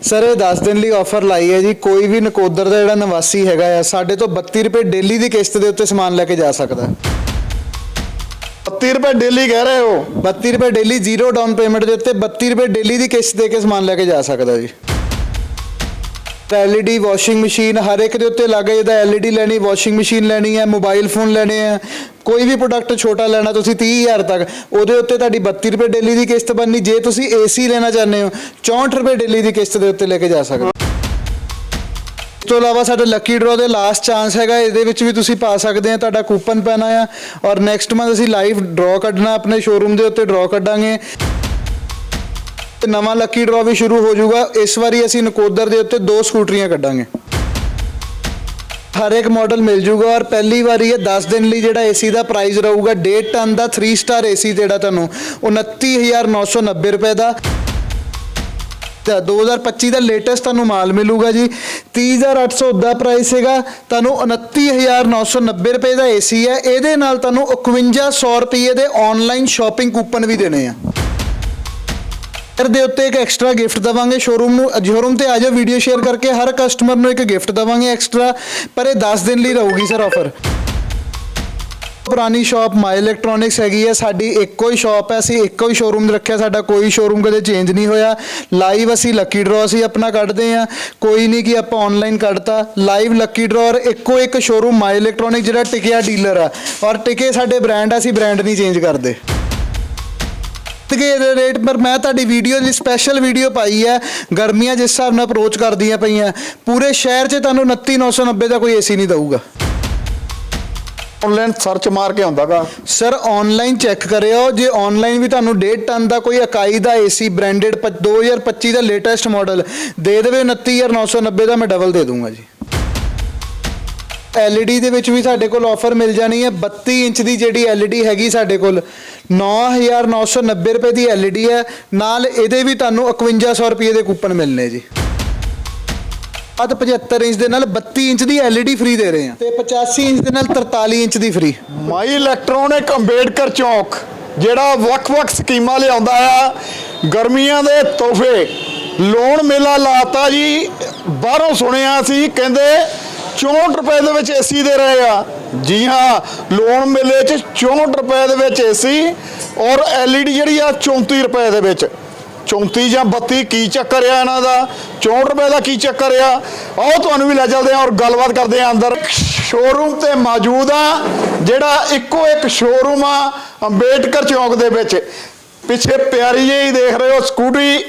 Sir ਇਹ 10 ਦਿਨ ਲਈ ਆਫਰ ਲਾਈ ਹੈ ਜੀ। ਕੋਈ ਵੀ ਨਕੋਦਰ ਦਾ ਜਿਹੜਾ ਨਿਵਾਸੀ ਹੈਗਾ ਆ ਸਾਡੇ ਤੋਂ 32 ਰੁਪਏ ਡੇਲੀ ਦੀ ਕਿਸ਼ਤ ਦੇ ਉੱਤੇ ਸਮਾਨ ਲੈ ਕੇ ਜਾ ਸਕਦਾ ਹੈ। 30 ਰੁਪਏ ਡੇਲੀ ਕਹਿ ਰਹੇ ਹੋ? 32 ਰੁਪਏ ਡੇਲੀ ਜ਼ੀਰੋ ਡਾਊਨ ਪੇਮੈਂਟ ਦੇ ਉੱਤੇ 32 ਰੁਪਏ ਡੇਲੀ ਦੀ ਕਿਸ਼ਤ ਦੇ ਕੇ ਸਮਾਨ ਲੈ ਕੇ ਜਾ ਸਕਦਾ ਜੀ। ਤਾਂ ਐਲਈਡੀ ਵਾਸ਼ਿੰਗ ਮਸ਼ੀਨ, ਹਰ ਇੱਕ ਦੇ ਉੱਤੇ ਲੱਗ ਜਿਹਦਾ ਐਲਈਡੀ ਲੈਣੀ, ਵਾਸ਼ਿੰਗ ਮਸ਼ੀਨ ਲੈਣੀ ਹੈ, ਮੋਬਾਈਲ ਫੋਨ ਲੈਣੇ ਆ ਕੋਈ ਵੀ ਪ੍ਰੋਡਕਟ ਛੋਟਾ ਲੈਣਾ, ਤੁਸੀਂ 30000 ਤੱਕ, ਉਹਦੇ ਉੱਤੇ ਤੁਹਾਡੀ 32 ਰੁਪਏ ਡੇਲੀ ਦੀ ਕਿਸ਼ਤ ਬਣਨੀ, ਜੇ ਤੁਸੀਂ ਏਸੀ ਲੈਣਾ ਚਾਹੁੰਦੇ ਹੋ 64 ਰੁਪਏ ਡੇਲੀ ਦੀ ਕਿਸ਼ਤ ਦੇ ਉੱਤੇ ਲੈ ਕੇ ਜਾ ਸਕਦੇ ਹੋ। ਇਸ ਤੋਂ ਇਲਾਵਾ ਸਾਡਾ ਲੱਕੀ ਡਰਾਅ ਦੇ ਲਾਸਟ ਚਾਂਸ ਹੈਗਾ, ਇਹਦੇ ਵਿੱਚ ਵੀ ਤੁਸੀਂ ਪਾ ਸਕਦੇ ਆ ਤੁਹਾਡਾ ਕੂਪਨ ਪੈਣਾ ਆ, ਔਰ ਨੈਕਸਟ ਮੰਥ ਅਸੀਂ ਲਾਈਵ ਡਰਾਅ ਕੱਢਣਾ, ਆਪਣੇ ਸ਼ੋਰੂਮ ਦੇ ਉੱਤੇ ਡਰਾਅ ਕੱਢਾਂਗੇ ਤੇ ਨਵਾਂ ਲੱਕੀ ਡਰਾ ਵੀ ਸ਼ੁਰੂ ਹੋ ਜਾਊਗਾ। ਇਸ ਵਾਰੀ ਅਸੀਂ ਨਕੋਦਰ ਦੇ ਉੱਤੇ ਦੋ ਸਕੂਟਰੀਆਂ ਕੱਢਾਂਗੇ। ਹਰ ਇੱਕ ਮਾਡਲ ਮਿਲ ਜੂਗਾ ਔਰ ਪਹਿਲੀ ਵਾਰੀ ਇਹ 10 ਦਿਨ ਲਈ ਜਿਹੜਾ ਏਸੀ ਦਾ ਪ੍ਰਾਈਸ ਰਹੂਗਾ 1.5 ਟਨ ਦਾ 3 ਸਟਾਰ ਏਸੀ ਜਿਹੜਾ ਤੁਹਾਨੂੰ 29990 ਰੁਪਏ ਦਾ। ਤੇ 2025 ਦਾ ਲੇਟੈਸਟ ਤੁਹਾਨੂੰ ਮਾਲ ਮਿਲੂਗਾ ਜੀ। 30800 ਦਾ ਪ੍ਰਾਈਸ ਹੈਗਾ, ਤੁਹਾਨੂੰ 29990 ਰੁਪਏ ਦਾ ਏਸੀ ਹੈ। ਇਹਦੇ ਨਾਲ ਤੁਹਾਨੂੰ 5100 ਰੁਪਏ ਦੇ ਆਨਲਾਈਨ ਸ਼ਾਪਿੰਗ ਕੂਪਨ ਵੀ ਦੇਣੇ ਆ। ਦੇ ਉੱਤੇ ਇੱਕ ਐਕਸਟਰਾ ਗਿਫਟ ਦਵਾਂਗੇ ਸ਼ੋਰੂਮ ਨੂੰ। ਸ਼ੋਰੂਮ ਤੇ ਆ ਜਾਓ ਵੀਡੀਓ ਸ਼ੇਅਰ ਕਰਕੇ ਹਰ ਕਸਟਮਰ ਨੂੰ ਇੱਕ ਗਿਫਟ ਦਵਾਂਗੇ ਐਕਸਟਰਾ ਪਰ ਇਹ 10 ਦਿਨ ਲਈ ਰਹੂਗੀ ਸਰ ਆਫਰ ਪੁਰਾਣੀ ਸ਼ਾਪ ਮਾਈ ਇਲੈਕਟ੍ਰੋਨਿਕਸ ਹੈਗੀ ਹੈ ਸਾਡੀ ਇੱਕੋ ਹੀ ਸ਼ਾਪ ਹੈ ਅਸੀਂ ਇੱਕੋ ਹੀ ਸ਼ੋਰੂਮ ਰੱਖਿਆ, ਸਾਡਾ ਕੋਈ ਸ਼ੋਰੂਮ ਕਦੇ ਚੇਂਜ ਨਹੀਂ ਹੋਇਆ। ਲਾਈਵ ਅਸੀਂ ਲੱਕੀ ਡਰਾਅ ਅਸੀਂ ਆਪਣਾ ਕੱਢਦੇ ਆ। ਕੋਈ ਨਹੀਂ ਕਿ ਆਪਾਂ ਆਨਲਾਈਨ ਕੱਢਤਾ। ਲਾਈਵ ਲੱਕੀ ਡਰਾਅ ਔਰ ਇੱਕੋ ਇੱਕ ਸ਼ੋਰੂਮ ਮਾਈ ਇਲੈਕਟ੍ਰੋਨਿਕ ਜਿਹੜਾ ਟਿਕਿਆ ਡੀਲਰ ਆ। ਔਰ ਟਿਕੇ ਸਾਡੇ ਬ੍ਰਾਂਡ ਆ ਅਸੀਂ ਬ੍ਰਾਂਡ ਨਹੀਂ ਚੇਂਜ ਕਰਦੇ। ਤੇ ਇਹਦੇ ਰੇਟ ਪਰ ਮੈਂ ਤੁਹਾਡੀ ਵੀਡੀਓ ਲਈ ਸਪੈਸ਼ਲ ਵੀਡੀਓ ਪਾਈ ਹੈ। ਗਰਮੀਆਂ ਜਿਸ ਹਿਸਾਬ ਨਾਲ ਅਪਰੋਚ ਕਰਦੀਆਂ ਪਈਆਂ ਪੂਰੇ ਸ਼ਹਿਰ 'ਚ ਤੁਹਾਨੂੰ 29990 ਦਾ ਕੋਈ ਏਸੀ ਨਹੀਂ ਦਊਗਾ। ਆਨਲਾਈਨ ਸਰਚ ਮਾਰ ਕੇ ਆਉਂਦਾਗਾ ਸਰ ਆਨਲਾਈਨ ਚੈੱਕ ਕਰਿਓ ਜੇ ਆਨਲਾਈਨ ਵੀ ਤੁਹਾਨੂੰ 1.5 ਟਨ ਦਾ ਕੋਈ ਅਕਾਈ ਦਾ ਏਸੀ ਬ੍ਰਾਂਡਡ 2025 ਦਾ ਲੇਟੈਸਟ ਮਾਡਲ ਦੇ ਦੇਵੇ 29990 ਦਾ ਮੈਂ ਡਬਲ ਦੇ ਦੂੰਗਾ ਜੀ। LED ਦੇ ਵਿੱਚ ਵੀ ਸਾਡੇ ਕੋਲ ਆਫਰ ਮਿਲ ਜਾਣੀ ਹੈ। 32 ਇੰਚ ਦੀ ਜਿਹੜੀ LED ਹੈਗੀ ਸਾਡੇ ਕੋਲ 9990 ਰੁਪਏ ਦੀ LED ਹੈ। ਨਾਲ ਇਹਦੇ ਵੀ ਤੁਹਾਨੂੰ 5100 ਰੁਪਏ ਦੇ ਕੂਪਨ ਮਿਲਨੇ ਜੀ। ਅੱਧ 75 ਇੰਚ ਦੇ ਨਾਲ 32 ਇੰਚ ਦੀ LED ਫ੍ਰੀ ਦੇ ਰਹੇ ਹਾਂ। ਤੇ 85 ਇੰਚ ਦੇ ਨਾਲ 43 ਇੰਚ ਦੀ ਫ੍ਰੀ ਮਾਈ ਇਲੈਕਟ੍ਰੋਨਿਕ ਅੰਬੇਡਕਰ ਚੌਕ, ਜਿਹੜਾ ਵੱਖ-ਵੱਖ ਸਕੀਮਾਂ ਲਿਆਉਂਦਾ ਆ, ਗਰਮੀਆਂ ਦੇ ਤੋਹਫੇ। ਲੋਨ ਮੇਲਾ ਲਾਤਾ ਜੀ, ਬਾਹਰੋਂ ਸੁਣਿਆ ਸੀ, ਕਹਿੰਦੇ 64 ਰੁਪਏ ਦੇ ਵਿੱਚ ਏਸੀ ਦੇ ਰਹੇ ਆ। ਜੀ ਹਾਂ, ਲੋਨ ਮੇਲੇ 'ਚ 64 ਰੁਪਏ ਦੇ ਵਿੱਚ ਏਸੀ ਔਰ LED ਜਿਹੜੀ ਆ 34 ਰੁਪਏ ਦੇ ਵਿੱਚ। 34 ਜਾਂ 32 ਕੀ ਚੱਕਰ ਆ ਇਹਨਾਂ ਦਾ? 64 ਰੁਪਏ ਦਾ ਕੀ ਚੱਕਰ ਆ? ਆਓ ਤੁਹਾਨੂੰ ਵੀ ਲੈ ਚੱਲਦੇ ਆ ਔਰ ਗੱਲਬਾਤ ਕਰਦੇ ਆ ਅੰਦਰ। ਸ਼ੋਰੂਮ ਤੇ ਮੌਜੂਦ ਆ, ਜਿਹੜਾ ਇੱਕੋ ਇੱਕ ਸ਼ੋਰੂਮ ਆ ਅੰਬੇਡਕਰ ਚੌਕ ਦੇ ਵਿੱਚ। ਪਿੱਛੇ ਪਿਆਰੀ ਜਿਹੀ ਦੇਖ ਰਹੇ ਹੋ, ਸਕੂਟਰੀ,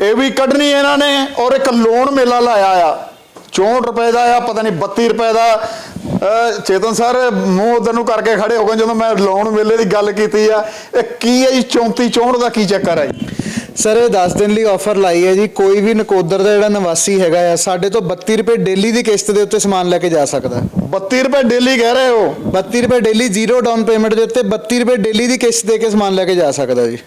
ਇਹ ਵੀ ਕੱਢਣੀ ਇਹਨਾਂ ਨੇ ਔਰ ਇੱਕ ਲੋਨ ਮੇਲਾ ਲਾਇਆ ਆ। 64 ਰੁਪਏ ਦਾ ਆ ਪਤਾ ਨਹੀਂ 32 ਰੁਪਏ ਦਾ। ਚੇਤਨ ਸਰ ਮੂੰਹ ਉਧਰ ਨੂੰ ਕਰਕੇ ਖੜੇ ਹੋ ਗਏ ਜਦੋਂ ਮੈਂ ਲੋਨ ਮੇਲੇ ਦੀ ਗੱਲ ਕੀਤੀ ਆ। ਇਹ ਕੀ ਹੈ ਜੀ 34 64 ਦਾ ਕੀ ਚੱਕਰ ਹੈ ਜੀ? ਸਰ ਇਹ 10 ਦਿਨ ਲਈ ਆਫਰ ਲਾਈ ਹੈ ਜੀ। ਕੋਈ ਵੀ ਨਕੋਦਰ ਦਾ ਜਿਹੜਾ ਨਿਵਾਸੀ ਹੈਗਾ ਆ ਸਾਡੇ ਤੋਂ 32 ਰੁਪਏ ਡੇਲੀ ਦੀ ਕਿਸ਼ਤ ਦੇ ਉੱਤੇ ਸਮਾਨ ਲੈ ਕੇ ਜਾ ਸਕਦਾ। ਹੈ 32 ਰੁਪਏ ਡੇਲੀ ਕਹਿ ਰਹੇ ਹੋ? 32 ਰੁਪਏ ਡੇਲੀ ਜ਼ੀਰੋ ਡਾਊਨ ਪੇਮੈਂਟ ਦੇ ਉੱਤੇ 32 ਰੁਪਏ ਡੇਲੀ ਦੀ ਕਿਸ਼ਤ ਦੇ ਕੇ ਸਮਾਨ ਲੈ ਕੇ ਜਾ ਸਕਦਾ ਜੀ।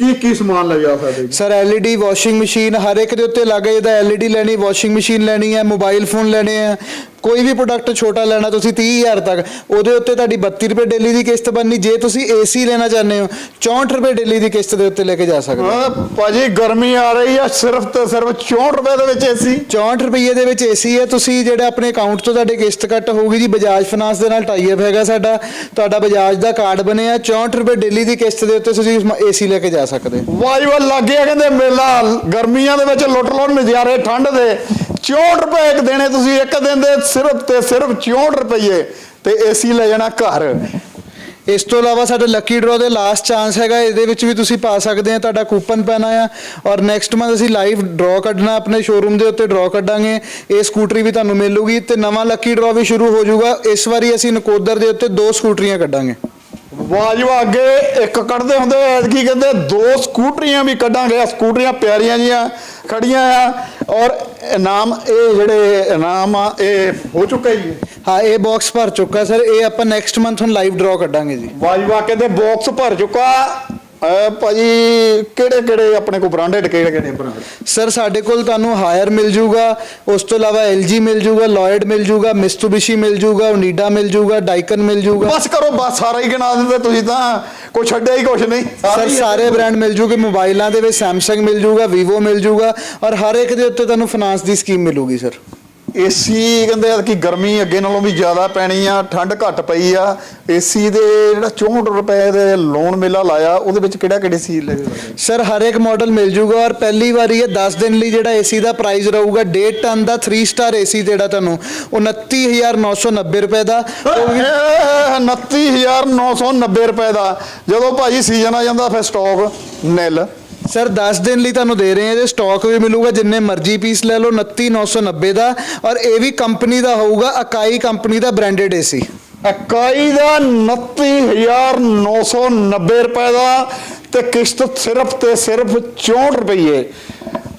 ਕੀ ਕੀ ਸਮਾਨ ਲੈ ਜਾ ਸਕਦੇ ਜੀ? ਸਰ, LED ਵਾਸ਼ਿੰਗ ਮਸ਼ੀਨ ਹਰ ਇੱਕ ਦੇ ਉੱਤੇ ਲੱਗ ਜਿਹਦਾ LED ਲੈਣੀ ਵਾਸ਼ਿੰਗ ਮਸ਼ੀਨ ਲੈਣੀ ਹੈ ਮੋਬਾਈਲ ਫੋਨ ਲੈਣੇ ਆ ਕੋਈ ਵੀ ਪ੍ਰੋਡਕਟ ਛੋਟਾ ਲੈਣਾ ਤੁਸੀਂ 30000 ਤੱਕ ਉਹਦੇ ਉੱਤੇ ਤੁਹਾਡੀ 32 ਰੁਪਏ ਡੇਲੀ ਦੀ ਕਿਸ਼ਤ ਬਣਨੀ ਜੇ ਤੁਸੀਂ AC ਲੈਣਾ ਚਾਹੁੰਦੇ ਹੋ 64 ਰੁਪਏ ਡੇਲੀ ਦੀ ਕਿਸ਼ਤ ਦੇ ਉੱਤੇ ਲੈ ਕੇ ਜਾ ਸਕਦੇ ਹੋ। ਹਾਂ ਭਾਜੀ ਗਰਮੀ ਆ ਰਹੀ ਆ ਸਿਰਫ ਤੇ ਸਿਰਫ 64 ਰੁਪਏ ਦੇ ਵਿੱਚ ਏਸੀ 64 ਰੁਪਏ ਦੇ ਵਿੱਚ ਏਸੀ ਹੈ ਤੁਸੀਂ ਜਿਹੜਾ ਆਪਣੇ ਅਕਾਊਂਟ ਤੋਂ ਤੁਹਾਡੇ ਕਿਸ਼ਤ ਕੱਟ ਹੋਊਗੀ ਜੀ ਬਜਾਜ ਫਾਈਨਾਂਸ ਦੇ ਨਾਲ ਟਾਈ ਅਪ ਹੈਗਾ ਸਾਡਾ ਤੁਹਾਡਾ ਬਜਾਜ ਦਾ ਕਾਰਡ ਬਣਿਆ 64 ਰੁਪਏ ਡੇਲੀ ਦੀ ਕਿਸ਼ਤ ਦੇ ਉੱਤੇ ਤੁਸੀਂ ਏਸੀ ਲੈ ਕੇ ਜਾ ਸਕਦੇ ਹੋ। ਵਾਈ ਵਾਲ ਲੱਗ ਗਿਆ ਕਹਿੰਦੇ ਮੇਲਾ ਗਰਮੀਆਂ ਦੇ ਵਿੱਚ ਲੁੱਟ ਲੁੱਟ ਨਜ਼ਾਰੇ ਠੰਡ ਦੇ। 64 ਰੁਪਏ ਇੱਕ ਦੇਣੇ ਤੁਸੀਂ ਇੱਕ ਦਿਨ ਦੇ ਸਿਰਫ ਤੇ ਸਿਰਫ 64 ਰੁਪਏ ਤੇ ਏਸੀ ਲੈ ਜਾਣਾ ਘਰ। ਇਸ ਤੋਂ ਇਲਾਵਾ ਸਾਡਾ ਲੱਕੀ ਡਰਾਅ ਦੇ ਲਾਸਟ ਚਾਂਸ ਹੈਗਾ ਇਹਦੇ ਵਿੱਚ ਵੀ ਤੁਸੀਂ ਪਾ ਸਕਦੇ ਆ ਤੁਹਾਡਾ ਕੂਪਨ ਪੈਣਾ ਆ। ਔਰ ਨੈਕਸਟ ਮੰਥ ਅਸੀਂ ਲਾਈਵ ਡਰਾਅ ਕੱਢਣਾ ਆਪਣੇ ਸ਼ੋਰੂਮ ਦੇ ਉੱਤੇ ਡਰਾਅ ਕੱਢਾਂਗੇ। ਇਹ ਸਕੂਟਰੀ ਵੀ ਤੁਹਾਨੂੰ ਮਿਲੂਗੀ ਤੇ ਨਵਾਂ ਲੱਕੀ ਡਰਾਅ ਵੀ ਸ਼ੁਰੂ ਹੋ ਜਾਊਗਾ। ਇਸ ਵਾਰੀ ਅਸੀਂ ਨਕੋਦਰ ਦੇ ਉੱਤੇ ਦੋ ਸਕੂਟਰੀਆਂ ਕੱਢਾਂਗੇ। ਵਾਜਵਾ ਅੱਗੇ ਇੱਕ ਕੱਢਦੇ ਹੁੰਦੇ ਐਤਕੀ ਕਹਿੰਦੇ ਦੋ ਸਕੂਟਰੀਆਂ ਵੀ ਕੱਢਾਂਗੇ। ਸਕੂਟਰੀਆਂ ਪਿਆਰੀਆਂ ਜੀਆਂ। ਖੜੀਆਂ ਆ ਔਰ ਇਨਾਮ ਇਹ ਜਿਹੜੇ ਇਨਾਮ ਆ ਇਹ ਹੋ ਚੁੱਕਾ ਜੀ? ਹਾਂ ਇਹ ਬਾਕਸ ਭਰ ਚੁੱਕਾ ਸਰ। ਇਹ ਆਪਾਂ ਨੈਕਸਟ ਮੰਥ ਹੁਣ ਲਾਈਵ ਡਰਾਅ ਕੱਢਾਂਗੇ ਜੀ। ਵਾਜਵਾ ਕਹਿੰਦੇ ਬਾਕਸ ਭਰ ਚੁੱਕਾ। ਅਹ ਭਾਜੀ ਕਿਹੜੇ ਕਿਹੜੇ ਆਪਣੇ ਕੋਲ ਬ੍ਰਾਂਡਡ ਕਿਹੜੇ ਕਿਹੜੇ ਬ੍ਰਾਂਡ ਸਰ ਸਾਡੇ ਕੋਲ ਤੁਹਾਨੂੰ ਹਾਇਰ ਮਿਲ ਜੂਗਾ ਉਸ ਤੋਂ ਇਲਾਵਾ LG ਮਿਲ ਜੂਗਾ ਲੋਇਡ ਮਿਲ ਜੂਗਾ ਮਿਸਟੂਬਿਸ਼ੀ ਮਿਲ ਜੂਗਾ ਓਨੀਡਾ ਮਿਲ ਜੂਗਾ ਡਾਈਕਨ ਮਿਲ ਜੂਗਾ। ਬਸ ਕਰੋ ਬਸ ਸਾਰਾ ਹੀ ਗਿਣਾ ਦਿੰਦੇ ਤੁਸੀਂ ਤਾਂ। ਕੋਈ ਛੱਡਿਆ ਹੀ ਕੁਛ ਨਹੀਂ। ਸਰ ਹੀ- ਸਾਰੇ ਬ੍ਰਾਂਡ ਮਿਲ ਜੂਗੇ ਮੋਬਾਈਲਾਂ ਦੇ ਵਿੱਚ Samsung ਮਿਲ ਜੂਗਾ Vivo ਮਿਲ ਜੂਗਾ ਔਰ ਹਰ ਇੱਕ ਦੇ ਉੱਤੇ ਤੁਹਾਨੂੰ ਫਾਈਨਾਂਸ ਦੀ ਸਕੀਮ ਮਿਲੂਗੀ ਸਰ ਏਸੀ ਕਹਿੰਦੇ ਆ ਕਿ ਗਰਮੀ ਅੱਗੇ ਨਾਲੋਂ ਵੀ ਜ਼ਿਆਦਾ ਪੈਣੀ ਆ ਠੰਡ ਘੱਟ ਪਈ ਆ। ਏਸੀ ਦੇ ਜਿਹੜਾ 64 ਰੁਪਏ ਦੇ ਲੋਨ ਮੇਲਾ ਲਾਇਆ ਉਹਦੇ ਵਿੱਚ ਕਿਹੜਾ ਕਿਹੜੇ ਸੀ ਲੱਗੇ ਸਰ ਹਰ ਇੱਕ ਮਾਡਲ ਮਿਲ ਜੂਗਾ ਔਰ ਪਹਿਲੀ ਵਾਰੀ ਇਹ 10 ਦਿਨ ਲਈ ਜਿਹੜਾ ਏਸੀ ਦਾ ਪ੍ਰਾਈਸ ਰਹੂਗਾ 1.5 ਟਨ ਦਾ 3 ਸਟਾਰ ਏਸੀ ਜਿਹੜਾ ਤੁਹਾਨੂੰ 29990 ਰੁਪਏ ਦਾ। ਉਹ ਵੀ 29990 ਰੁਪਏ ਦਾ। ਜਦੋਂ ਭਾਜੀ ਸੀਜ਼ਨ ਆ ਜਾਂਦਾ ਫਿਰ ਸਟਾਕ ਨਿਲ। ਸਰ 10 ਦਿਨ ਲਈ ਤੁਹਾਨੂੰ ਦੇ ਰਹੇ ਹਾਂ, ਇਹਦੇ ਸਟਾਕ ਵੀ ਮਿਲੂਗਾ, ਜਿੰਨੇ ਮਰਜ਼ੀ ਪੀਸ ਲੈ ਲਓ 29990 ਦਾ, ਔਰ ਇਹ ਵੀ ਕੰਪਨੀ ਦਾ ਹੋਊਗਾ, ਅਕਾਈ ਕੰਪਨੀ ਦਾ ਬ੍ਰਾਂਡਡ ਏਸੀ ਇਕਾਈ ਦਾ 29990 ਰੁਪਏ ਦਾ, ਤੇ ਕਿਸ਼ਤ ਸਿਰਫ ਤੇ ਸਿਰਫ 64 ਰੁਪਏ।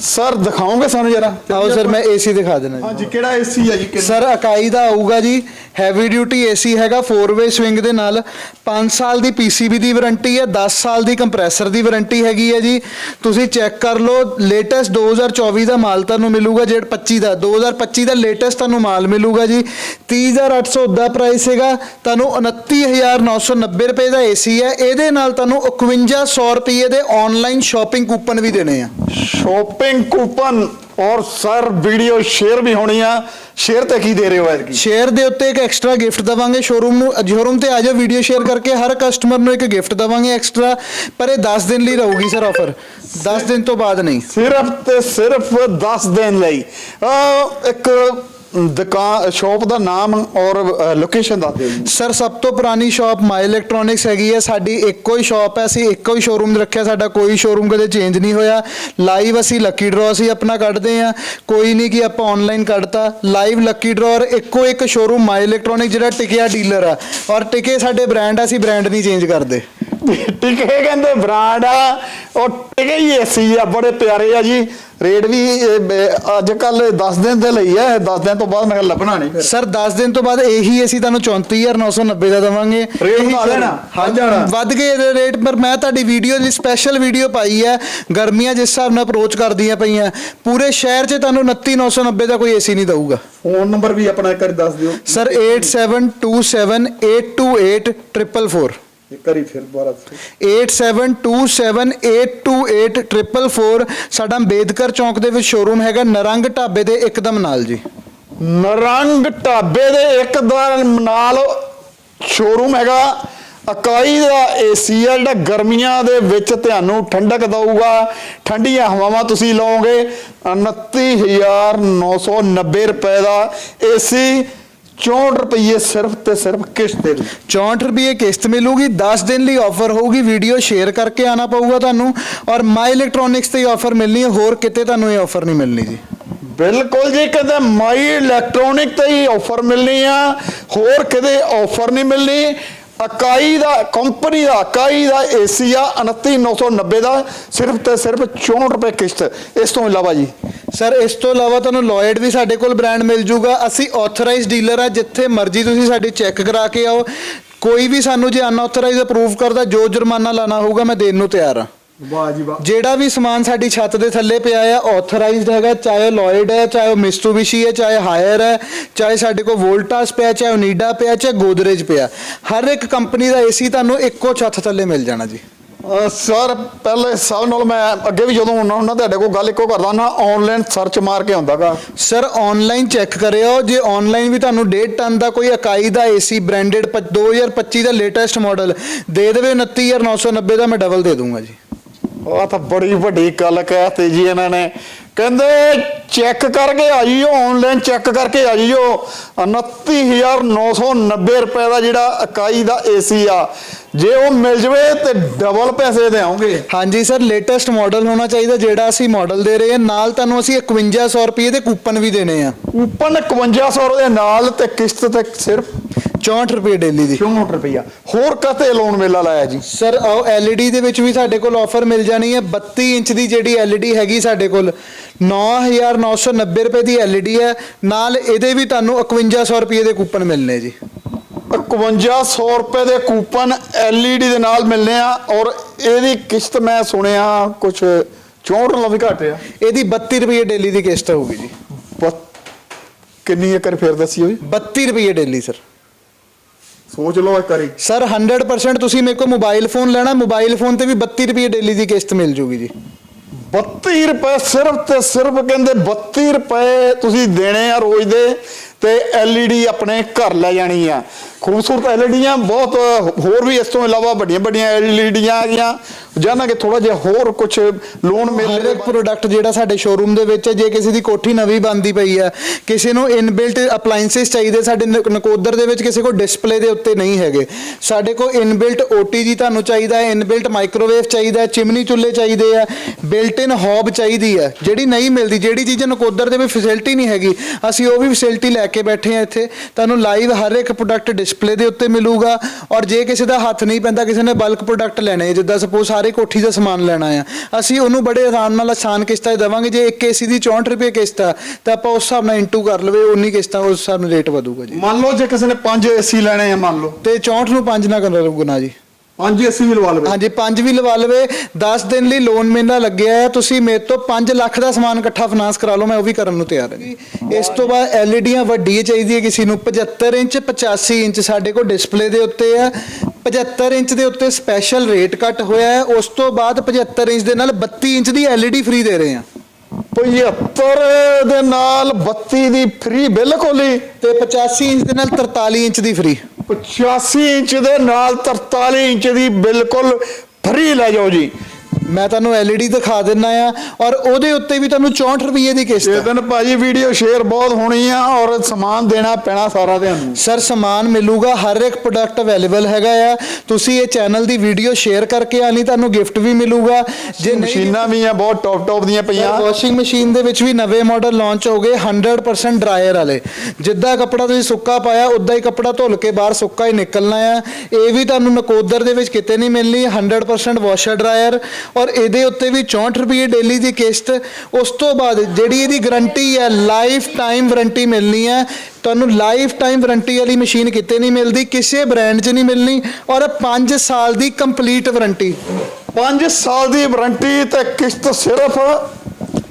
ਸਰ ਦਿਖਾਓਗੇ ਸਾਨੂੰ ਜਰਾ? ਆਓ ਸਰ ਮੈਂ ਏਸੀ ਦਿਖਾ ਦੇਣਾ ਜੀ। ਹਾਂਜੀ ਕਿਹੜਾ ਏਸੀ ਆ ਜੀ? ਸਰ ਅਕਾਈ ਦਾ ਆਊਗਾ ਜੀ। ਹੈਵੀ ਡਿਊਟੀ ਏਸੀ ਹੈਗਾ 4 ਵੇ ਸਵਿੰਗ ਦੇ ਨਾਲ। 5 ਸਾਲ ਦੀ ਪੀਸੀਬੀ ਦੀ ਵਾਰੰਟੀ ਹੈ 10 ਸਾਲ ਦੀ ਕੰਪਰੈਸਰ ਦੀ ਵਾਰੰਟੀ ਹੈਗੀ ਹੈ ਜੀ। ਤੁਸੀਂ ਚੈੱਕ ਕਰ ਲਓ ਲੇਟੈਸਟ 2024 ਦਾ ਮਾਲ ਤੁਹਾਨੂੰ ਮਿਲੂਗਾ ਜਿਹੜਾ 25 ਦਾ 2025 ਦਾ ਲੇਟੈਸਟ ਤੁਹਾਨੂੰ ਮਾਲ ਮਿਲੂਗਾ ਜੀ। 30800 ਦਾ ਪ੍ਰਾਈਸ ਹੈਗਾ। ਤੁਹਾਨੂੰ 29990 ਰੁਪਏ ਦਾ ਏਸੀ ਹੈ। ਇਹਦੇ ਨਾਲ ਤੁਹਾਨੂੰ 5100 ਰੁਪਏ ਦੇ ਆਨਲਾਈਨ ਸ਼ਾਪਿੰਗ ਕੂਪਨ ਵੀ ਦੇਣੇ ਆ। ਸ਼ਾਪਿੰਗ ਕੂਪਨ ਔਰ ਸਰ ਵੀਡੀਓ ਸ਼ੇਅਰ ਵੀ ਹੋਣੀ ਆ। ਸ਼ੇਅਰ ਤੇ ਕੀ ਦੇ ਰਹੇ ਹੋ ਐਤਕੀ? ਸ਼ੇਅਰ ਦੇ ਉੱਤੇ ਇੱਕ ਐਕਸਟਰਾ ਗਿਫਟ ਦਵਾਂਗੇ। ਸ਼ੋਰੂਮ ਨੂੰ ਸ਼ੋਰੂਮ ਤੇ ਆ ਜਾਓ ਵੀਡੀਓ ਸ਼ੇਅਰ ਕਰਕੇ ਹਰ ਕਸਟਮਰ ਨੂੰ ਇੱਕ ਗਿਫਟ ਦਵਾਂਗੇ ਐਕਸਟਰਾ ਪਰ ਇਹ 10 ਦਿਨ ਲਈ ਰਹੂਗੀ ਸਰ ਆਫਰ 10 ਦਿਨ ਤੋਂ ਬਾਅਦ ਨਹੀਂ। ਸਿਰਫ ਤੇ ਸਿਰਫ 10 ਦਿਨ ਲਈ। ਇੱਕ ਦੁਕਾਨ ਸ਼ਾਪ ਦਾ ਨਾਮ ਔਰ ਲੋਕੇਸ਼ਨ ਦੱਸ ਦਿਓ ਸਰ ਸਭ ਤੋਂ ਪੁਰਾਣੀ ਸ਼ਾਪ ਮਾਈ ਇਲੈਕਟ੍ਰੋਨਿਕਸ ਹੈਗੀ ਹੈ। ਸਾਡੀ ਇੱਕੋ ਹੀ ਸ਼ਾਪ ਹੈ। ਅਸੀਂ ਇੱਕੋ ਹੀ ਸ਼ੋਰੂਮ ਰੱਖਿਆ। ਸਾਡਾ ਕੋਈ ਸ਼ੋਰੂਮ ਕਦੇ ਚੇਂਜ ਨਹੀਂ ਹੋਇਆ। ਲਾਈਵ ਅਸੀਂ ਲੱਕੀ ਡਰਾਅ ਅਸੀਂ ਆਪਣਾ ਕੱਢਦੇ ਆ ਕੋਈ ਨਹੀਂ ਕਿ ਆਪਾਂ ਆਨਲਾਈਨ ਕੱਢਤਾ। ਲਾਈਵ ਲੱਕੀ ਡਰਾਅ ਔਰ ਇੱਕੋ ਇੱਕ ਸ਼ੋਰੂਮ ਮਾਈ ਇਲੈਕਟ੍ਰੋਨਿਕ ਜਿਹੜਾ ਟਿਕਿਆ ਡੀਲਰ ਆ। ਔਰ ਟਿਕੇ ਸਾਡੇ ਬ੍ਰਾਂਡ ਆ, ਅਸੀਂ ਬ੍ਰਾਂਡ ਨਹੀਂ ਚੇਂਜ ਕਰਦੇ। ਟਿਕੇ ਕਹਿੰਦੇ ਬ੍ਰਾਂਡ ਆ ਉਹ ਟਿਕੇ ਹੀ ਏਸੀ ਆ ਬੜੇ ਪਿਆਰੇ ਆ ਜੀ। ਰੇਟ ਵੀ ਅੱਜ ਕੱਲ 10 ਦਿਨ ਦੇ ਲਈ ਆ 10 ਦਿਨ ਤੋਂ ਬਾਅਦ ਮੈਂ ਲੱਭਣਾ ਨਹੀਂ ਸਰ 10 ਦਿਨ ਤੋਂ ਬਾਅਦ ਇਹੀ ਅਸੀਂ ਤੁਹਾਨੂੰ 34990 ਦਾ ਦਵਾਂਗੇ। ਇਹੀ ਦੇਣਾ, ਹਾਂ ਜਾਣਾ। ਵੱਧ ਗਏ ਇਹਦੇ ਰੇਟ ਪਰ ਮੈਂ ਤੁਹਾਡੀ ਵੀਡੀਓ ਲਈ ਸਪੈਸ਼ਲ ਵੀਡੀਓ ਪਾਈ ਹੈ ਗਰਮੀਆਂ ਜਿਸ ਹਿਸਾਬ ਨਾਲ ਅਪਰੋਚ ਕਰਦੀਆਂ ਪਈਆਂ ਪੂਰੇ ਸ਼ਹਿਰ 'ਚ ਤੁਹਾਨੂੰ 29990 ਦਾ ਕੋਈ ਏਸੀ ਨਹੀਂ ਦਊਗਾ। ਫੋਨ ਨੰਬਰ ਵੀ ਆਪਣਾ ਇੱਕ ਵਾਰੀ ਦੱਸ ਦਿਓ। ਸਰ 8727828444 ਇੱਕ ਵਾਰੀ ਫਿਰ ਦੁਬਾਰਾ 8727828444 ਸਾਡਾ ਅੰਬੇਦਕਰ ਚੌਂਕ ਦੇ ਵਿੱਚ ਸ਼ੋਰੂਮ ਹੈਗਾ ਨਰੰਗ ਢਾਬੇ ਦੇ ਇੱਕਦਮ ਨਾਲ ਜੀ ਨਰੰਗ ਢਾਬੇ ਦੇ ਇੱਕ ਦਾ ਨਾਲ ਸ਼ੋਰੂਮ ਹੈਗਾ ਅਕਾਈ ਦਾ ਏਸੀ ਆ ਜਿਹੜਾ ਗਰਮੀਆਂ ਦੇ ਵਿੱਚ ਤੁਹਾਨੂੰ ਠੰਡਕ ਦਊਗਾ ਠੰਡੀਆਂ ਹਵਾਵਾਂ ਤੁਸੀਂ ਲਓਗੇ 29990 ਰੁਪਏ ਦਾ ਏਸੀ 64 ਰੁਪਏ ਸਿਰਫ ਤੇ ਸਿਰਫ ਕਿਸ਼ਤ ਦੇ ਵਿੱਚ 64 ਰੁਪਏ ਕਿਸ਼ਤ ਮਿਲੂਗੀ 10 ਦਿਨ ਲਈ ਆਫਰ ਹੋਊਗੀ ਵੀਡੀਓ ਸ਼ੇਅਰ ਕਰਕੇ ਆਣਾ ਪਊਗਾ ਤੁਹਾਨੂੰ ਔਰ ਮਾਈ ਇਲੈਕਟ੍ਰੋਨਿਕਸ ਤੇ ਆਫਰ ਮਿਲਣੀ ਹੈ ਹੋਰ ਕਿਤੇ ਤੁਹਾਨੂੰ ਇਹ ਆਫਰ ਨਹੀਂ ਮਿਲਣੀ ਜੀ। ਬਿਲਕੁਲ ਜੀ ਕਹਿੰਦੇ ਮਾਈ ਇਲੈਕਟ੍ਰੋਨਿਕ ਤੇ ਹੀ ਆਫਰ ਮਿਲਣੀ ਆ ਹੋਰ ਕਿਤੇ ਆਫਰ ਨਹੀਂ ਮਿਲਣੀ। ਇਕਾਈ ਦਾ ਕੰਪਨੀ ਦਾ ਇਕਾਈ ਦਾ ਏਸੀ ਆ 29990 ਦਾ, ਸਿਰਫ ਤੇ ਸਿਰਫ 64 ਰੁਪਏ ਕਿਸ਼ਤ। ਇਸ ਤੋਂ ਇਲਾਵਾ ਜੀ। ਸਰ, ਇਸ ਤੋਂ ਇਲਾਵਾ ਤੁਹਾਨੂੰ ਲੋਇਡ ਵੀ ਸਾਡੇ ਕੋਲ ਬ੍ਰਾਂਡ ਮਿਲ ਜੂਗਾ। ਅਸੀਂ ਆਥੋਰਾਈਜ਼ਡ ਡੀਲਰ ਆ, ਜਿੱਥੇ ਮਰਜ਼ੀ ਤੁਸੀਂ ਸਾਡੀ ਚੈੱਕ ਕਰਾ ਕੇ ਆਓ। ਕੋਈ ਵੀ ਸਾਨੂੰ ਜੇ ਅਨਆਥੋਰਾਈਜ਼ਡ ਅਪਰੂਵ ਕਰਦਾ, ਜੋ ਜੁਰਮਾਨਾ ਲਾਣਾ ਹੋਊਗਾ, ਮੈਂ ਦੇਣ ਨੂੰ ਤਿਆਰ ਆ। ਵਾਹ ਜੀ ਵਾਹ। ਜਿਹੜਾ ਵੀ ਸਮਾਨ ਸਾਡੀ ਛੱਤ ਦੇ ਥੱਲੇ ਪਿਆ ਆ ਆਥੋਰਾਈਜ਼ਡ ਹੈਗਾ ਚਾਹੇ ਲੋਇਡ ਹੈ ਚਾਹੇ ਮਿਸਟੂਬਿਸ਼ੀ ਹੈ ਚਾਹੇ ਹਾਇਰ ਹੈ ਚਾਹੇ ਸਾਡੇ ਕੋਲ ਵੋਲਟਾਸ ਪਿਆ ਚਾਹੇ ਓਨੀਡਾ ਪਿਆ ਚਾਹੇ ਗੋਦਰੇਜ ਪਿਆ। ਹਰ ਇੱਕ ਕੰਪਨੀ ਦਾ ਏਸੀ ਤੁਹਾਨੂੰ ਇੱਕੋ ਛੱਤ ਥੱਲੇ ਮਿਲ ਜਾਣਾ ਜੀ। ਸਰ ਪਹਿਲੇ ਸਭ ਨਾਲ ਮੈਂ ਅੱਗੇ ਵੀ ਜਦੋਂ ਉਹਨਾਂ ਉਹਨਾਂ ਤੁਹਾਡੇ ਕੋਲ ਗੱਲ ਇੱਕੋ ਕਰਦਾ ਨਾ ਆਨਲਾਈਨ ਸਰਚ ਮਾਰ ਕੇ ਆਉਂਦਾਗਾ ਸਰ ਆਨਲਾਈਨ ਚੈੱਕ ਕਰਿਓ ਜੇ ਆਨਲਾਈਨ ਵੀ ਤੁਹਾਨੂੰ 1.5 ਟਨ ਦਾ ਕੋਈ ਅਕਾਈ ਦਾ ਏਸੀ ਬ੍ਰਾਂਡਡ 2025 ਦਾ ਲੇਟੈਸਟ ਮਾਡਲ ਦੇ ਦੇਵੇ 29990 ਦਾ ਮੈਂ ਡਬਲ ਦੇ ਦੂੰਗਾ ਜੀ। ਉਹ ਤਾਂ ਬੜੀ ਵੱਡੀ ਗੱਲ ਕਹਿਤੀ ਜੀ ਇਹਨਾਂ ਨੇ। ਕਹਿੰਦੇ ਚੈੱਕ ਕਰਕੇ ਆ ਜਿਓ ਆਨਲਾਈਨ ਚੈੱਕ ਕਰਕੇ ਆ ਜਿਓ। 29990 ਰੁਪਏ ਦਾ ਜਿਹੜਾ ਇਕਾਈ ਦਾ ਏਸੀ ਆ ਜੇ ਉਹ ਮਿਲ ਜਵੇ ਤੇ ਡਬਲ ਪੈਸੇ ਦੇਵਾਂਗੇ ਹਾਂਜੀ ਸਰ ਲੇਟੈਸਟ ਮਾਡਲ ਹੋਣਾ ਚਾਹੀਦਾ ਜਿਹੜਾ ਅਸੀਂ ਮਾਡਲ ਦੇ ਰਹੇ ਹਾਂ। ਨਾਲ ਤੁਹਾਨੂੰ ਅਸੀਂ 5100 ਰੁਪਏ ਦੇ ਕੂਪਨ ਵੀ ਦੇਣੇ ਆ। ਕੂਪਨ 5100 ਦੇ ਨਾਲ ਤੇ ਕਿਸ਼ਤ ਤੇ ਸਿਰਫ 64 ਰੁਪਏ ਡੇਲੀ ਦੀ। 64 ਰੁਪਈਆ। ਹੋਰ ਕਤੇ ਲੋਨ ਮੇਲਾ ਲਾਇਆ ਜੀ? ਸਰ ਆਓ LED ਦੇ ਵਿੱਚ ਵੀ ਸਾਡੇ ਕੋਲ ਆਫਰ ਮਿਲ ਜਾਣੀ ਹੈ। 32 ਇੰਚ ਦੀ ਜਿਹੜੀ LED ਹੈਗੀ ਸਾਡੇ ਕੋਲ 9990 ਰੁਪਏ ਦੀ LED ਹੈ। ਨਾਲ ਇਹਦੇ ਵੀ ਤੁਹਾਨੂੰ 5100 ਰੁਪਏ ਦੇ ਕੂਪਨ ਮਿਲਨੇ ਜੀ। 5100 ਰੁਪਏ ਦੇ ਕੂਪਨ LED ਦੇ ਨਾਲ ਮਿਲਨੇ ਆ ਔਰ ਇਹਦੀ ਕਿਸ਼ਤ ਮੈਂ ਸੁਣਿਆ ਕੁਝ 64 ਨਾਲ ਵੀ ਘੱਟ ਆ। ਇਹਦੀ 32 ਰੁਪਏ ਡੇਲੀ ਦੀ ਕਿਸ਼ਤ ਹੋਊਗੀ ਜੀ। ਬਸ ਕਿੰਨੀ ਏਕੜ ਫੇਰ ਦੱਸੀ ਹੋਈ 32 ਰੁਪਏ ਡੇਲੀ ਸਰ ਸੋਚ ਲਓ ਇੱਕ ਵਾਰੀ। ਸਰ 100% ਤੁਸੀਂ ਮੇਰੇ ਕੋਲ ਮੋਬਾਈਲ ਫੋਨ ਲੈਣਾ ਮੋਬਾਈਲ ਫੋਨ ਤੇ ਵੀ 32 ਰੁਪਏ ਡੇਲੀ ਦੀ ਕਿਸ਼ਤ ਮਿਲ ਜੂਗੀ ਜੀ। 32 ਰੁਪਏ ਸਿਰਫ ਤੇ ਸਿਰਫ ਕਹਿੰਦੇ 32 ਰੁਪਏ ਤੁਸੀਂ ਦੇਣੇ ਆ ਰੋਜ਼ ਦੇ ਤੇ LED ਆਪਣੇ ਘਰ ਲੈ ਜਾਣੀ ਆ। ਖੂਬਸੂਰਤ ਐਲਈਡੀਆਂ ਬਹੁਤ ਹੋਰ ਵੀ ਇਸ ਤੋਂ ਇਲਾਵਾ ਵੱਡੀਆਂ ਵੱਡੀਆਂ ਐਲਈਡੀਆਂ ਆ ਗਈਆਂ। ਜਾਨਾਂ ਕਿ ਥੋੜਾ ਜਿਹਾ ਹੋਰ ਕੁਝ ਲੋਨ ਹਰ ਮੇਲੇ ਇੱਕ ਪ੍ਰੋਡਕਟ ਜਿਹੜਾ ਸਾਡੇ ਸ਼ੋਰੂਮ ਦੇ ਵਿੱਚ ਹੈ ਜੇ ਕਿਸੇ ਦੀ ਕੋਠੀ ਨਵੀਂ ਬਣਦੀ ਪਈ ਹੈ ਕਿਸੇ ਨੂੰ ਇਨਬਿਲਟ ਅਪਲਾਈਐਂਸਸ ਚਾਹੀਦੇ ਸਾਡੇ ਨ- ਨਕੋਦਰ ਦੇ ਵਿੱਚ ਕਿਸੇ ਕੋਲ ਡਿਸਪਲੇ ਦੇ ਉੱਤੇ ਨਹੀਂ ਹੈਗੇ। ਸਾਡੇ ਕੋਲ ਇਨਬਿਲਟ OTG ਤੁਹਾਨੂੰ ਚਾਹੀਦਾ ਹੈ ਇਨਬਿਲਟ ਮਾਈਕ੍ਰੋਵੇਵ ਚਾਹੀਦਾ ਹੈ ਚਿਮਨੀ ਚੁੱਲ੍ਹੇ ਚਾਹੀਦੇ ਆ ਬਿਲਟ ਇਨ ਹੌਬ ਚਾਹੀਦੀ ਹੈ ਜਿਹੜੀ ਨਹੀਂ ਮਿਲਦੀ ਜਿਹੜੀ ਚੀਜ਼ ਨਕੋਦਰ ਦੇ ਵਿੱਚ ਫੈਸਿਲਿਟੀ ਨਹੀਂ ਹੈਗੀ ਅਸੀਂ ਉਹ ਵੀ ਫੈਸਿਲਿਟੀ ਲੈ ਕੇ ਬੈਠੇ ਆ ਇੱਥੇ। ਤੁਹਾਨੂੰ ਲਾਈਵ ਹਰ ਇੱਕ ਪ੍ਰੋਡਕਟ ਡਿਸਪਲੇ ਦੇ ਉੱਤੇ ਮਿਲੂਗਾ ਔਰ ਜੇ ਕਿਸੇ ਦਾ ਹੱਥ ਨਹੀਂ ਪੈਂਦਾ ਕਿਸੇ ਨੇ ਬਲਕ ਪ੍ਰੋਡਕਟ ਲੈਣੇ ਆ, ਜਿੱਦਾਂ ਸਪੋਜ਼ ਸਾਰੇ ਕੋਠੀ ਦਾ ਸਮਾਨ ਲੈਣਾ ਆ ਅਸੀਂ ਉਹਨੂੰ ਬੜੇ ਆਰਾਮ ਨਾਲ ਆਸਾਨ ਕਿਸ਼ਤਾਂ 'ਚ ਦੇਵਾਂਗੇ ਜੇ ਇੱਕ ਏਸੀ ਦੀ 64 ਰੁਪਏ ਕਿਸ਼ਤ ਆ ਤਾਂ ਆਪਾਂ ਉਸ ਹਿਸਾਬ ਨਾਲ ਇਨਟੂ ਕਰ ਲਵੇ ਉਨੀ ਕਿਸ਼ਤਾਂ ਉਸ ਹਿਸਾਬ ਨਾਲ ਰੇਟ ਵਧੂਗਾ ਜੀ। ਮੰਨ ਲਓ ਜੇ ਕਿਸੇ ਨੇ 5 ਏਸੀ ਲੈਣੇ ਆ ਮੰਨ ਲਓ। ਤੇ 64 ਨੂੰ 5 ਨਾ ਕਰੋ ਗੁਨਾ ਜੀ। 5 ਏਸੀ ਵੀ ਲਵਾ ਲਵੇ। ਹਾਂਜੀ 5 ਵੀ ਲਵਾ ਲਵੇ। 10 ਦਿਨ ਲਈ ਲੋਨ ਮੇਰਾ ਲੱਗਿਆ ਹੈ। ਤੁਸੀਂ ਮੇਰੇ ਤੋਂ 5 ਲੱਖ ਦਾ ਸਮਾਨ ਇਕੱਠਾ ਫਾਈਨਾਂਸ ਕਰਾ ਲਓ ਮੈਂ ਉਹ ਵੀ ਕਰਨ ਨੂੰ ਤਿਆਰ ਹਾਂ ਇਸ ਤੋਂ ਬਾਅਦ ਐਲਈਡੀਆਂ ਵੱਡੀ ਚਾਹੀਦੀ ਹੈ ਕਿਸੇ ਨੂੰ। 75 ਇੰਚ 85 ਇੰਚ ਸਾਡੇ ਕੋਲ ਡਿਸਪਲੇ ਦੇ ਉੱਤੇ ਹੈ। 75 ਇੰਚ ਦੇ ਉੱਤੇ ਸਪੈਸ਼ਲ ਰੇਟ ਕੱਟ ਹੋਇਆ ਹੈ। ਉਸ ਤੋਂ ਬਾਅਦ 75 ਇੰਚ ਦੇ ਨਾਲ 32 ਇੰਚ ਦੀ ਐਲਈਡੀ ਫ੍ਰੀ ਦੇ ਰਹੇ ਹਾਂ। 75 ਦੇ ਨਾਲ 32 ਦੀ ਫ੍ਰੀ ਬਿਲਕੁਲ ਹੀ। ਤੇ 85 ਇੰਚ ਦੇ ਨਾਲ 43 ਇੰਚ ਦੀ ਫ੍ਰੀ 85 ਇੰਚ ਦੇ ਨਾਲ 43 ਇੰਚ ਦੀ ਬਿਲਕੁਲ ਫਰੀ ਲੈ ਜਾਓ ਜੀ। ਮੈਂ ਤੁਹਾਨੂੰ ਐਲਈਡੀ ਦਿਖਾ ਦਿੰਨਾ ਆ ਔਰ ਉਹਦੇ ਉੱਤੇ ਵੀ ਤੁਹਾਨੂੰ 64 ਰੁਪਏ ਦੀ ਕਿਸ਼ਤ ਇਹ ਹੈ ਦਿਨ ਭਾਜੀ ਵੀਡੀਓ ਸ਼ੇਅਰ ਬਹੁਤ ਹੋਣੀ ਆ ਔਰ ਸਮਾਨ ਦੇਣਾ ਪੈਣਾ ਸਾਰਾ ਤੁਹਾਨੂੰ ਸਰ ਸਮਾਨ ਮਿਲੂਗਾ ਹਰ ਇੱਕ ਪ੍ਰੋਡਕਟ ਅਵੇਲੇਬਲ ਹੈਗਾ ਆ। ਤੁਸੀਂ ਇਹ ਚੈਨਲ ਦੀ ਵੀਡੀਓ ਸ਼ੇਅਰ ਕਰਕੇ ਆਣੀ ਤੁਹਾਨੂੰ ਗਿਫਟ ਵੀ ਮਿਲੂਗਾ। ਜੇ ਨਹੀਂ ਮਸ਼ੀਨਾਂ ਵੀ ਆ ਬਹੁਤ ਟੌਪ ਟੌਪ ਦੀਆਂ ਪਈਆਂ। ਵਾਸ਼ਿੰਗ ਮਸ਼ੀਨ ਦੇ ਵਿੱਚ ਵੀ ਨਵੇਂ ਮਾਡਲ ਲਾਂਚ ਹੋ ਗਏ 100% ਡਰਾਇਰ ਵਾਲੇ। ਜਿੱਦਾਂ ਕੱਪੜਾ ਤੁਸੀਂ ਸੁੱਕਾ ਪਾਇਆ ਉਦਾਂ ਹੀ ਕੱਪੜਾ ਧੁੱਲ ਕੇ ਬਾਹਰ ਸੁੱਕਾ ਹੀ ਨਿਕਲਣਾ ਆ। ਇਹ ਵੀ ਤੁਹਾਨੂੰ ਨਕੋਦਰ ਦੇ ਵਿੱਚ ਕਿਤੇ ਨਹੀਂ ਮਿਲਣੀ 100% ਵਾਸ਼ਰ ਡਰਾਇਰ ਔਰ ਔਰ ਇਹਦੇ ਉੱਤੇ ਵੀ 64 ਰੁਪਏ ਡੇਲੀ ਦੀ ਕਿਸ਼ਤ। ਉਸ ਤੋਂ ਬਾਅਦ ਜਿਹੜੀ ਇਹਦੀ ਗਰੰਟੀ ਹੈ ਲਾਈਫ ਟਾਈਮ ਵਾਰੰਟੀ ਮਿਲਣੀ ਹੈ। ਤੁਹਾਨੂੰ ਲਾਈਫ ਟਾਈਮ ਵਾਰੰਟੀ ਵਾਲੀ ਮਸ਼ੀਨ ਕਿਤੇ ਨਹੀਂ ਮਿਲਦੀ, ਕਿਸੇ ਬ੍ਰਾਂਡ 'ਚ ਨਹੀਂ ਮਿਲਣੀ ਔਰ 5 ਸਾਲ ਦੀ ਕੰਪਲੀਟ ਵਾਰੰਟੀ 5 ਸਾਲ ਦੀ ਵਾਰੰਟੀ ਤੇ ਕਿਸ਼ਤ ਸਿਰਫ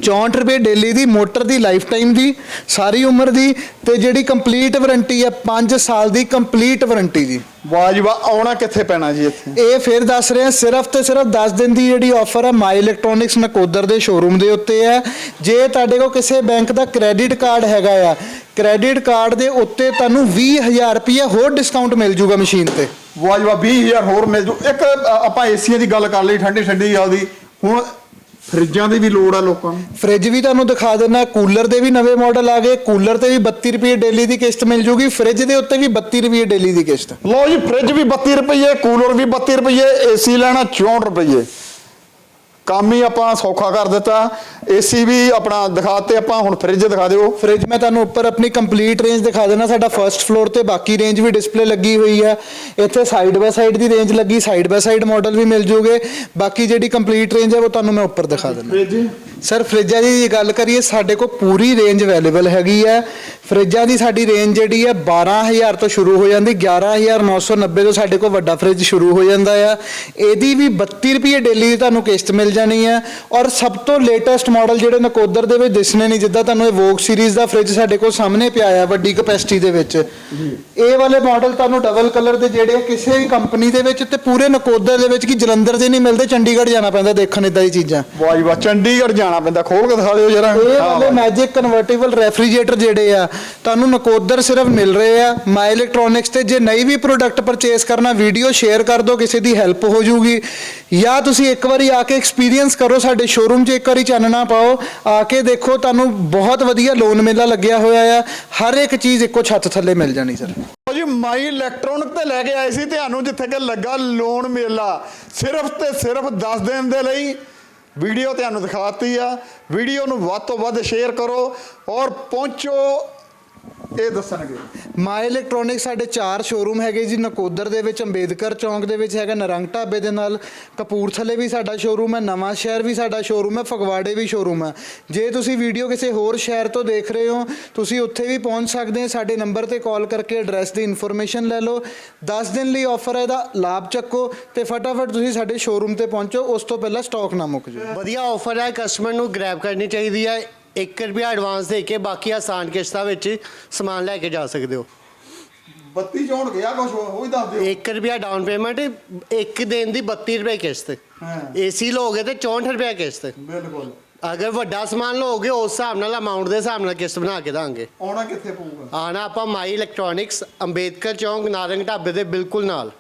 64 ਰੁਪਏ ਡੇਲੀ ਦੀ ਮੋਟਰ ਦੀ ਲਾਈਫ ਟਾਈਮ ਦੀ ਸਾਰੀ ਉਮਰ ਦੀ ਤੇ ਜਿਹੜੀ ਕੰਪਲੀਟ ਵਾਰੰਟੀ ਹੈ 5 ਸਾਲ ਦੀ ਕੰਪਲੀਟ ਵਾਰੰਟੀ ਦੀ। ਵਾਜਵਾ ਆਉਣਾ ਕਿੱਥੇ ਪੈਣਾ ਜੀ ਇੱਥੇ? ਇਹ ਫਿਰ ਦੱਸ ਰਹੇ ਹਾਂ ਸਿਰਫ ਤੇ ਸਿਰਫ 10 ਦਿਨ ਦੀ ਜਿਹੜੀ ਆਫਰ ਹੈ ਮਾਈ ਇਲੈਕਟ੍ਰੋਨਿਕਸ ਨਕੋਦਰ ਦੇ ਸ਼ੋਰੂਮ ਦੇ ਉੱਤੇ ਹੈ। ਜੇ ਤੁਹਾਡੇ ਕੋਲ ਕਿਸੇ ਬੈਂਕ ਦਾ ਕ੍ਰੈਡਿਟ ਕਾਰਡ ਹੈਗਾ ਆ ਕ੍ਰੈਡਿਟ ਕਾਰਡ ਦੇ ਉੱਤੇ ਤੁਹਾਨੂੰ 20000 ਰੁਪਏ ਹੋਰ ਡਿਸਕਾਊਂਟ ਮਿਲ ਜੂਗਾ ਮਸ਼ੀਨ ਤੇ। ਵਾਜਵਾ 20000 ਹੋਰ ਮਿਲ ਜੂ। ਇੱਕ ਆਪਾਂ ਏਸੀਆਂ ਦੀ ਗੱਲ ਕਰ ਲਈ ਠੰਡੀ ਠੰਡੀ ਗੱਲ ਦੀ। ਹੁਣ ਫਰਿੱਜਾਂ ਦੀ ਵੀ ਲੋੜ ਆ ਲੋਕਾਂ ਨੂੰ। ਫ੍ਰਿਜ ਵੀ ਤੁਹਾਨੂੰ ਦਿਖਾ ਦਿੰਦਾ ਕੂਲਰ ਦੇ ਵੀ ਨਵੇਂ ਮਾਡਲ ਆ ਗਏ ਕੂਲਰ ਤੇ ਵੀ 32 ਰੁਪਏ ਡੇਲੀ ਦੀ ਕਿਸ਼ਤ ਮਿਲ ਜੂਗੀ ਫ੍ਰਿਜ ਦੇ ਉੱਤੇ ਵੀ 32 ਰੁਪਏ ਡੇਲੀ ਦੀ ਕਿਸ਼ਤ। ਲਓ ਜੀ ਫ੍ਰਿਜ ਵੀ 32 ਰੁਪਏ ਕੂਲਰ ਵੀ 32 ਰੁਪਏ ਏਸੀ ਲੈਣਾ 64 ਰੁਪਏ ਕੰਮ ਹੀ ਆਪਾਂ ਸੌਖਾ ਕਰ ਦਿੱਤਾ। ਏਸੀ ਵੀ ਆਪਣਾ ਦਿਖਾਤੇ ਆਪਾਂ ਹੁਣ ਫ੍ਰਿਜ ਦਿਖਾ ਦਿਓ। ਫ੍ਰਿਜ ਮੈਂ ਤੁਹਾਨੂੰ ਉੱਪਰ ਆਪਣੀ ਕੰਪਲੀਟ ਰੇਂਜ ਦਿਖਾ ਦੇਣਾ। ਸਾਡਾ ਫਰਸਟ ਫਲੋਰ ਤੇ ਬਾਕੀ ਰੇਂਜ ਵੀ ਡਿਸਪਲੇ ਲੱਗੀ ਹੋਈ ਹੈ। ਇੱਥੇ ਸਾਈਡ ਬਾਈ ਸਾਈਡ ਦੀ ਰੇਂਜ ਲੱਗੀ ਸਾਈਡ ਬਾਈ ਸਾਈਡ ਮਾਡਲ ਵੀ ਮਿਲ ਜੂਗੇ। ਬਾਕੀ ਜਿਹੜੀ ਕੰਪਲੀਟ ਰੇਂਜ ਹੈ ਉਹ ਤੁਹਾਨੂੰ ਮੈਂ ਉੱਪਰ ਦਿਖਾ ਦੇਣਾ ਫ੍ਰਿਜ ਸਰ ਫ੍ਰਿਜਾਂ ਦੀ ਜੇ ਗੱਲ ਕਰੀਏ ਸਾਡੇ ਕੋਲ ਪੂਰੀ ਰੇਂਜ ਅਵੇਲੇਬਲ ਹੈਗੀ ਹੈ। ਫ੍ਰਿਜਾਂ ਦੀ ਸਾਡੀ ਰੇਂਜ ਜਿਹੜੀ ਹੈ 12000 ਤੋਂ ਸ਼ੁਰੂ ਹੋ ਜਾਂਦੀ 11990 ਤੋਂ ਸਾਡੇ ਕੋਲ ਵੱਡਾ ਫ੍ਰਿਜ ਸ਼ੁਰੂ ਹੋ ਜਾਂਦਾ ਆ। ਇਹਦੀ ਵੀ 32 ਰੁਪਏ ਡੇਲੀ ਦੀ ਤੁਹਾਨੂੰ ਕਿਸ਼ਤ ਮਿਲ ਜਾਣੀ ਹੈ ਔਰ ਸਭ ਤੋਂ ਲੇਟੈਸਟ ਮਾਡਲ ਜਿਹੜੇ ਨਕੋਦਰ ਦੇ ਵਿੱਚ ਦਿਸਣੇ ਨਹੀਂ ਜਿੱਦਾਂ ਤੁਹਾਨੂੰ ਇਹ ਵੋਕ ਸੀਰੀਜ਼ ਦਾ ਫ੍ਰਿਜ ਸਾਡੇ ਕੋਲ ਸਾਹਮਣੇ ਪਿਆ ਆ ਵੱਡੀ ਕਪੈਸਿਟੀ ਦੇ ਵਿੱਚ। ਇਹ ਵਾਲੇ ਮਾਡਲ ਤੁਹਾਨੂੰ ਡਬਲ ਕਲਰ ਦੇ ਜਿਹੜੇ ਕਿਸੇ ਵੀ ਕੰਪਨੀ ਦੇ ਵਿੱਚ ਤੇ ਪੂਰੇ ਨਕੋਦਰ ਦੇ ਵਿੱਚ ਕੀ ਜਲੰਧਰ ਦੇ ਨਹੀਂ ਮਿਲਦੇ ਚੰਡੀਗੜ੍ਹ ਜਾਣਾ ਪੈਂਦਾ ਦੇਖਣ ਇਦਾਂ ਦੀ ਚੀਜ਼ਾਂ। ਵਾਜਵਾ ਚੰਡੀਗੜ੍ਹ ਜਾਣਾ ਪੈਂਦਾ ਖੋਲ ਕੇ ਦਿਖਾ ਦਿਓ ਜਰਾ। ਇਹ ਵਾਲੇ ਮੈਜਿਕ ਕਨਵਰਟੇਬਲ ਰੈਫਰੀਜਰੇਟਰ ਜਿਹੜੇ ਆ ਤੁਹਾਨੂੰ ਨਕੋਦਰ ਸਿਰਫ ਮਿਲ ਰਹੇ ਆ। ਮਾਈ ਇਲੈਕਟ੍ਰੋਨਿਕਸ ਤੇ ਜੇ ਨਹੀਂ ਵੀ ਪ੍ਰੋਡਕਟ ਪਰਚੇਸ ਕਰਨਾ ਵੀਡੀਓ ਸ਼ੇਅਰ ਕਰ ਦਿਓ ਕਿਸੇ ਦੀ ਹੈਲਪ ਹੋ ਜਾਊਗੀ ਜਾਂ ਤੁਸੀਂ ਇੱਕ ਵਾਰੀ ਆ ਕੇ ਐਕਸਪੀਰੀਅੰਸ ਕਰੋ ਸਾਡੇ ਸ਼ੋਰੂਮ 'ਚ ਇੱਕ ਵਾਰੀ ਚਾਨਣਾ ਪਾਓ। ਆ ਕੇ ਦੇਖੋ ਤੁਹਾਨੂੰ ਬਹੁਤ ਵਧੀਆ ਲੋਨ ਮੇਲਾ ਲੱਗਿਆ ਹੋਇਆ ਆ। ਹਰ ਇੱਕ ਚੀਜ਼ ਇੱਕੋ ਛੱਤ ਥੱਲੇ ਮਿਲ ਜਾਣੀ ਸਰ। ਲਓ ਜੀ ਮਾਈ ਇਲੈਕਟ੍ਰੋਨਿਕ ਤੇ ਲੈ ਕੇ ਆਏ ਸੀ ਤੁਹਾਨੂੰ ਜਿੱਥੇ ਕਿ ਲੱਗਾ ਲੋਨ ਮੇਲਾ। ਸਿਰਫ ਤੇ ਸਿਰਫ 10 ਦਿਨ ਦੇ ਲਈ ਵੀਡੀਓ ਤੁਹਾਨੂੰ ਦਿਖਾਤੀ ਆ। ਵੀਡੀਓ ਨੂੰ ਵੱਧ ਤੋਂ ਵੱਧ ਸ਼ੇਅਰ ਕਰੋ ਔਰ ਪਹੁੰਚੋ ਇਹ ਦੱਸਣਗੇ। ਮਾਈ ਇਲੈਕਟ੍ਰੋਨਿਕਸ ਸਾਡੇ ਚਾਰ ਸ਼ੋਰੂਮ ਹੈਗੇ ਜੀ ਨਕੋਦਰ ਦੇ ਵਿੱਚ ਅੰਬੇਦਕਰ ਚੌਂਕ ਦੇ ਵਿੱਚ ਹੈਗਾ ਨਰੰਗ ਢਾਬੇ ਦੇ ਨਾਲ ਕਪੂਰਥਲੇ ਵੀ ਸਾਡਾ ਸ਼ੋਰੂਮ ਹੈ ਨਵਾਂ ਸ਼ਹਿਰ ਵੀ ਸਾਡਾ ਸ਼ੋਰੂਮ ਹੈ ਫਗਵਾੜੇ ਵੀ ਸ਼ੋਰੂਮ ਹੈ। ਜੇ ਤੁਸੀਂ ਵੀਡੀਓ ਕਿਸੇ ਹੋਰ ਸ਼ਹਿਰ ਤੋਂ ਦੇਖ ਰਹੇ ਹੋ ਤੁਸੀਂ ਉੱਥੇ ਵੀ ਪਹੁੰਚ ਸਕਦੇ ਹੋ ਸਾਡੇ ਨੰਬਰ ਤੇ ਕਾਲ ਕਰਕੇ ਐਡਰੈਸ ਦੀ ਇਨਫੋਰਮੇਸ਼ਨ ਲੈ ਲਓ। 10 ਦਿਨ ਲਈ ਆਫਰ ਹੈ ਇਹਦਾ ਲਾਭ ਚੱਕੋ ਤੇ ਫਟਾਫਟ ਤੁਸੀਂ ਸਾਡੇ ਸ਼ੋਰੂਮ ਤੇ ਪਹੁੰਚੋ ਉਸ ਤੋਂ ਪਹਿਲਾਂ ਸਟਾਕ ਨਾ ਮੁੱਕ ਜਾਵੇ। ਵਧੀਆ ਆਫਰ ਹੈ ਕਸਟਮਰ ਨੂੰ ਗ੍ਰੈਬ ਕਰਨੀ ਚਾਹੀਦੀ ਹੈ। 1 ਰੁਪਿਆ ਐਡਵਾਂਸ ਦੇ ਕੇ ਬਾਕੀ ਆਸਾਨ ਕਿਸ਼ਤਾਂ ਵਿੱਚ ਸਮਾਨ ਲੈ ਕੇ ਜਾ ਸਕਦੇ ਹੋ। ਬੱਤੀ ਚੋਣ ਗਿਆ ਕੁਝ ਉਹ ਹੀ ਦੱਸ ਦਿਓ। 1 ਰੁਪਿਆ ਡਾਊਨ ਪੇਮੈਂਟ ਇੱਕ ਦਿਨ ਦੀ 32 ਰੁਪਏ ਕਿਸ਼ਤ। ਹਾਂ। ਏਸੀ ਲੋਗੇ ਤੇ 64 ਰੁਪਏ ਕਿਸ਼ਤ। ਬਿਲਕੁਲ। ਅਗਰ ਵੱਡਾ ਸਮਾਨ ਲਓਗੇ ਉਸ ਹਿਸਾਬ ਨਾਲ ਅਮਾਉਂਟ ਦੇ ਹਿਸਾਬ ਨਾਲ ਕਿਸ਼ਤ ਬਣਾ ਕੇ ਦਾਂਗੇ। ਆਉਣਾ ਕਿੱਥੇ ਪਊਗਾ? ਆਣਾ ਆਪਾਂ ਮਾਈ ਇਲੈਕਟ੍ਰੋਨਿਕਸ ਅੰਬੇਦਕਰ ਚੌਂਕ ਨਾਰੰਗ ਢਾਬੇ ਦੇ ਬਿਲਕੁਲ ਨਾਲ।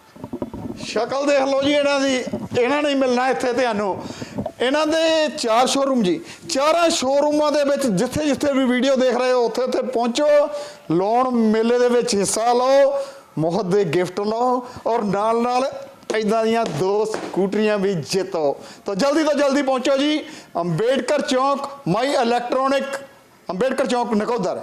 ਸ਼ਕਲ ਦੇਖ ਲਓ ਜੀ ਇਹਨਾਂ ਦੀ ਇਹਨਾਂ ਨੇ ਮਿਲਣਾ ਇੱਥੇ ਤੁਹਾਨੂੰ ਇਹਨਾਂ ਦੇ ਚਾਰ ਸ਼ੋਰੂਮ ਜੀ। ਚਾਰਾਂ ਸ਼ੋਰੂਮਾਂ ਦੇ ਵਿੱਚ ਜਿੱਥੇ ਜਿੱਥੇ ਵੀ ਵੀਡੀਓ ਦੇਖ ਰਹੇ ਹੋ, ਉੱਥੇ ਉੱਥੇ ਪਹੁੰਚੋ। ਲੋਨ ਮੇਲੇ ਦੇ ਵਿੱਚ ਹਿੱਸਾ ਲਓ ਮੁਫਤ ਦੇ ਗਿਫਟ ਲਓ ਔਰ ਨਾਲ ਨਾਲ ਇਦਾਂ ਦੀਆਂ ਦੋ ਸਕੂਟਰੀਆਂ ਵੀ ਜਿੱਤੋ। ਤਾਂ ਜਲਦੀ ਤੋਂ ਜਲਦੀ ਪਹੁੰਚੋ ਜੀ। ਅੰਬੇਡਕਰ ਚੌਂਕ, ਮਾਈ ਇਲੈਕਟ੍ਰੋਨਿਕ, ਅੰਬੇਡਕਰ ਚੌਂਕ ਨਕੋਦਰ।